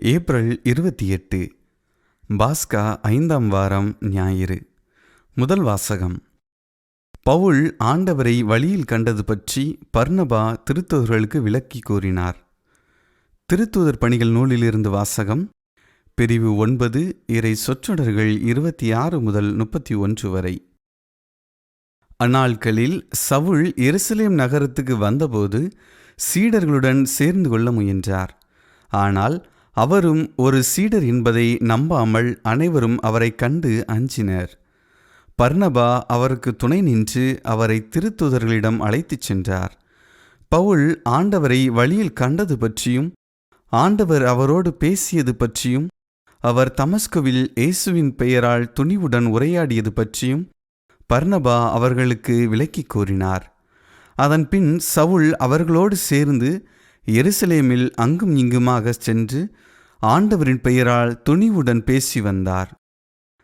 April இருபத்தி எட்டு பாஸ்கா ஐந்தாம் வாரம் ஞாயிறு. முதல் வாசகம். பவுல் ஆண்டவரை வழியில் கண்டது பற்றி பர்ணபா திருத்தூதர்களுக்கு விளக்கி கூறினார். திருத்தூதர் பணிகள் நூலிலிருந்து வாசகம். பிரிவு ஒன்பது இறை சொற்றொடர்கள் இருபத்தி ஆறு முதல் முப்பத்தி ஒன்று வரை. அந்நாட்களில் சவுல் எருசலேம் நகரத்துக்கு வந்தபோது சீடர்களுடன் சேர்ந்து கொள்ள முயன்றார். ஆனால் அவரும் ஒரு சீடர் என்பதை நம்பாமல் அனைவரும் அவரைக் கண்டு அஞ்சினர். பர்ணபா அவருக்கு துணை நின்று அவரை திருத்துதர்களிடம் அழைத்துச் சென்றார். பவுல் ஆண்டவரை வழியில் கண்டது பற்றியும் ஆண்டவர் அவரோடு பேசியது பற்றியும் அவர் தமஸ்குவில் இயேசுவின் பெயரால் துணிவுடன் உரையாடியது பற்றியும் பர்ணபா அவர்களுக்கு விளக்கி கூறினார். அதன்பின் சவுல் அவர்களோடு சேர்ந்து எருசலேமில் அங்கும் இங்குமாக சென்று ஆண்டவரின் பெயரால் துணிவுடன் பேசி வந்தார்.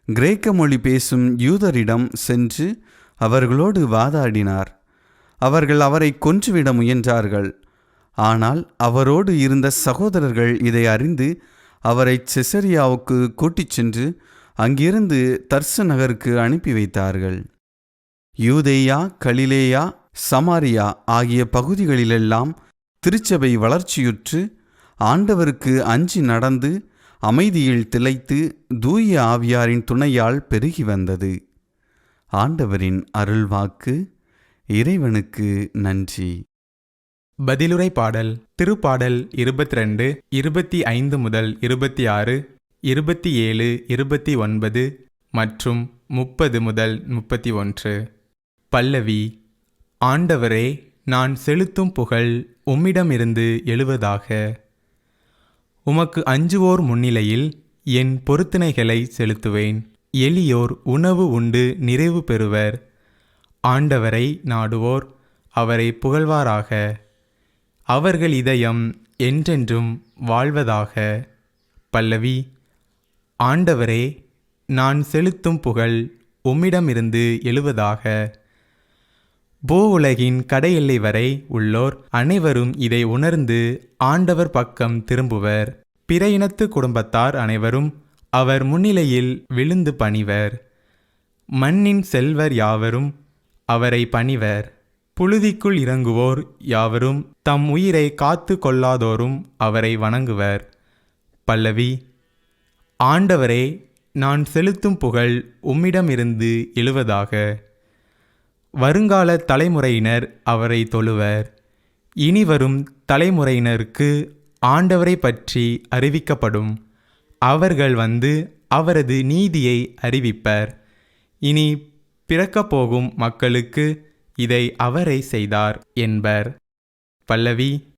கிரேக்க மொழி பேசும் யூதரிடம் சென்று அவர்களோடு வாதாடினார். அவர்கள் அவரை கொன்றுவிட முயன்றார்கள். ஆனால் அவரோடு இருந்த சகோதரர்கள் இதை அறிந்து அவரை செசரியாவுக்கு கூட்டிச் சென்று அங்கிருந்து தர்ச நகருக்கு அனுப்பி வைத்தார்கள். யூதேயா கலிலேயா சமாரியா ஆகிய பகுதிகளிலெல்லாம் திருச்சபை வளர்ச்சியுற்று ஆண்டவருக்கு அஞ்சி நடந்து அமைதியில் திளைத்து தூய ஆவியாரின் துணையால் பெருகி வந்தது. ஆண்டவரின் அருள்வாக்கு இறைவனுக்கு நன்றி. பதிலுரை பாடல் திருப்பாடல் இருபத்தி ரெண்டு இருபத்தி ஐந்து முதல் இருபத்தி ஆறு இருபத்தி ஏழு இருபத்தி ஒன்பது மற்றும் முப்பது முதல் முப்பத்தி ஒன்று. பல்லவி ஆண்டவரே நான் செலுத்தும் புகழ் உம்மிடமிருந்து எழுவதாக. உமக்கு அஞ்சுவோர் முன்னிலையில் என் பொருத்தனைகளை செலுத்துவேன். எளியோர் உணவு உண்டு நிறைவு பெறுவர். ஆண்டவரை நாடுவோர் அவரை புகழ்வாராக. அவர்கள் இதயம் என்றென்றும் வாழ்வதாக. பல்லவி ஆண்டவரே நான் செலுத்தும் புகழ் உம்மிடமிருந்து எழுவதாக. போ உலகின் கடையெல்லை வரை உள்ளோர் அனைவரும் இதை உணர்ந்து ஆண்டவர் பக்கம் திரும்புவர். பிற இனத்து குடும்பத்தார் அனைவரும் அவர் முன்னிலையில் விழுந்து பணிவர். மண்ணின் செல்வர் யாவரும் அவரை பணிவர். புழுதிக்குள் இறங்குவோர் யாவரும் தம் உயிரை காத்து கொள்ளாதோரும் அவரை வணங்குவர். பல்லவி ஆண்டவரே நான் செலுத்தும் புகழ் உம்மிடமிருந்து எழுவதாக. வருங்கால தலைமுறையினர் அவரை தொழுவர். இனிவரும் தலைமுறையினருக்கு ஆண்டவரை பற்றி அறிவிக்கப்படும். அவர்கள் வந்து அவரது நீதியை அறிவிப்பர். இனி பிறக்கப் போகும் மக்களுக்கு இதை அவரை செய்தார் என்பர். பல்லவி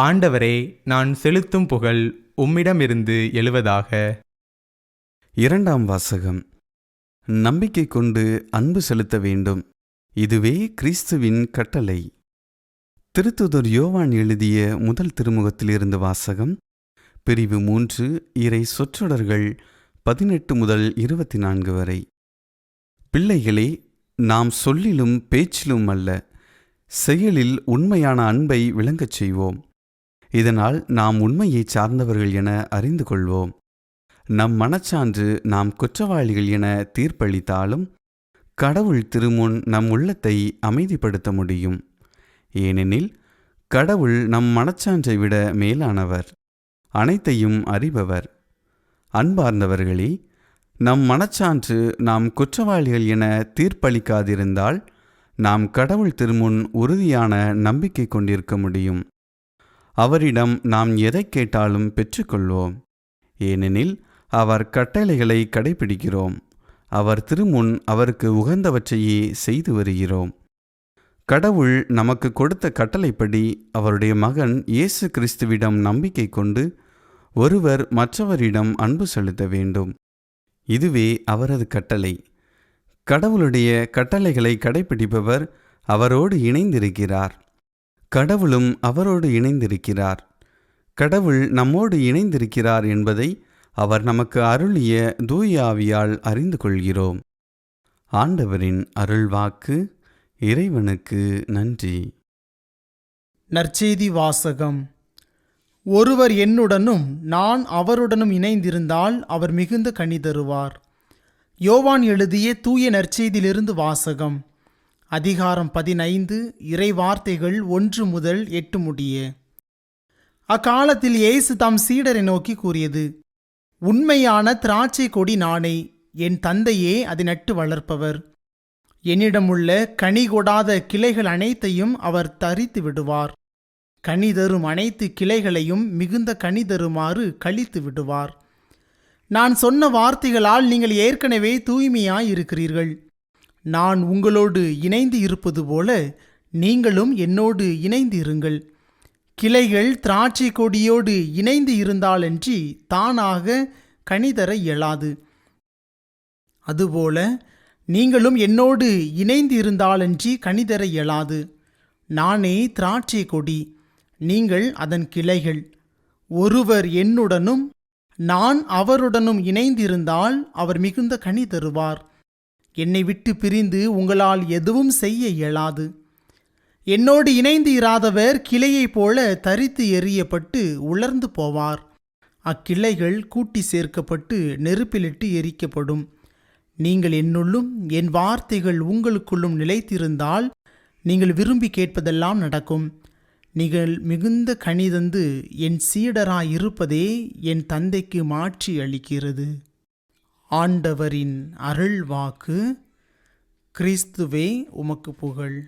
ஆண்டவரே நான் செலுத்தும் புகழ் உம்மிடமிருந்து எழுவதாக. இரண்டாம் வாசகம். நம்பிக்கை கொண்டு அன்பு செலுத்த வேண்டும். இதுவே கிறிஸ்துவின் கட்டளை. திருத்துதர் யோவான் எழுதிய முதல் திருமுகத்திலிருந்து வாசகம் பிரிவு மூன்று இறை சொற்றொடர்கள் பதினெட்டு முதல் இருபத்தி நான்கு வரை. பிள்ளைகளே நாம் சொல்லிலும் பேச்சிலும் அல்ல செயலில் உண்மையான அன்பை விளங்கச் செய்வோம். இதனால் நாம் உண்மையை சார்ந்தவர்கள் என அறிந்து கொள்வோம். நம் மனச்சான்று நாம் குற்றவாளிகள் என தீர்ப்பளித்தாலும் கடவுள் திருமுன் நம் உள்ளத்தை அமைதிப்படுத்த முடியும். ஏனெனில் கடவுள் நம் மனச்சான்றை விட மேலானவர் அனைத்தையும் அறிபவர். அன்பார்ந்தவர்களே நம் மனச்சான்று நாம் குற்றவாளிகள் என தீர்ப்பளிக்காதிருந்தால் நாம் கடவுள் திருமுன் உறுதியான நம்பிக்கை கொண்டிருக்க முடியும். அவரிடம் நாம் எதை கேட்டாலும் பெற்றுக்கொள்வோம். ஏனெனில் அவர் கட்டளைகளை கடைபிடிக்கிறோம் அவர் திருமுன் அவருக்கு உகந்தவற்றையே செய்து வருகிறோம். கடவுள் நமக்கு கொடுத்த கட்டளைப்படி அவருடைய மகன் இயேசு கிறிஸ்துவிடம் நம்பிக்கை கொண்டு ஒருவர் மற்றவரிடம் அன்பு செலுத்த வேண்டும். இதுவே அவரது கட்டளை. கடவுளுடைய கட்டளைகளை கடைபிடிப்பவர் அவரோடு இணைந்திருக்கிறார். கடவுளும் அவரோடு இணைந்திருக்கிறார். கடவுள் நம்மோடு இணைந்திருக்கிறார் என்பதை அவர் நமக்கு அருளிய தூயாவியால் அறிந்து கொள்கிறோம். ஆண்டவரின் அருள்வாக்கு இறைவனுக்கு நன்றி. நற்செய்தி வாசகம். ஒருவர் என்னுடனும் நான் அவருடனும் இணைந்திருந்தால் அவர் மிகுந்த கனி தருவார். யோவான் எழுதிய தூய நற்செய்தியிலிருந்து வாசகம். அதிகாரம் பதினைந்து இறை வார்த்தைகள் ஒன்று முதல் எட்டு முடிய. அக்காலத்தில் இயேசு தாம் சீடரை நோக்கி கூறியது உண்மையான திராட்சை கொடி நானே என் தந்தையே அதை நட்டு வளர்ப்பவர். என்னிடமுள்ள கனி கொடாத கிளைகள் அனைத்தையும் அவர் தரித்து விடுவார். கனி தரும் அனைத்து கிளைகளையும் மிகுந்த கனி தருமாறு கழித்து விடுவார். நான் சொன்ன வார்த்தைகளால் நீங்கள் ஏற்கனவே தூய்மையாய் இருக்கிறீர்கள் நான் உங்களோடு இணைந்து இருப்பது போல நீங்களும் என்னோடு இணைந்து இருங்கள் கிளைகள் திராட்சை கொடியோடு இணைந்து இருந்தாலன்றி தானாக கனிதர இயலாது. அதுபோல நீங்களும் என்னோடு இணைந்து இருந்தாலன்றி கனிதர இயலாது. நானே திராட்சை கொடி நீங்கள் அதன் கிளைகள். ஒருவர் என்னுடனும் நான் அவருடனும் இணைந்திருந்தால் அவர் மிகுந்த கனி தருவார். என்னை விட்டு பிரிந்து உங்களால் எதுவும் செய்ய இயலாது. என்னோடு இணைந்து இராதவர் கிளையைப் போல தரித்து எறியப்பட்டு உலர்ந்து போவார். அக்கிளைகள் கூட்டி சேர்க்கப்பட்டு நெருப்பிலிட்டு எரிக்கப்படும். நீங்கள் என்னுள்ளும் என் வார்த்தைகள் உங்களுக்குள்ளும் நிலைத்திருந்தால் நீங்கள் விரும்பி கேட்பதெல்லாம் நடக்கும். நீங்கள் மிகுந்த கணிதந்து என் சீடராயிருப்பதே என் தந்தைக்கு மாற்றி அளிக்கிறது. ஆண்டவரின் அருள் வாக்கு கிறிஸ்துவே உமக்கு புகழ்.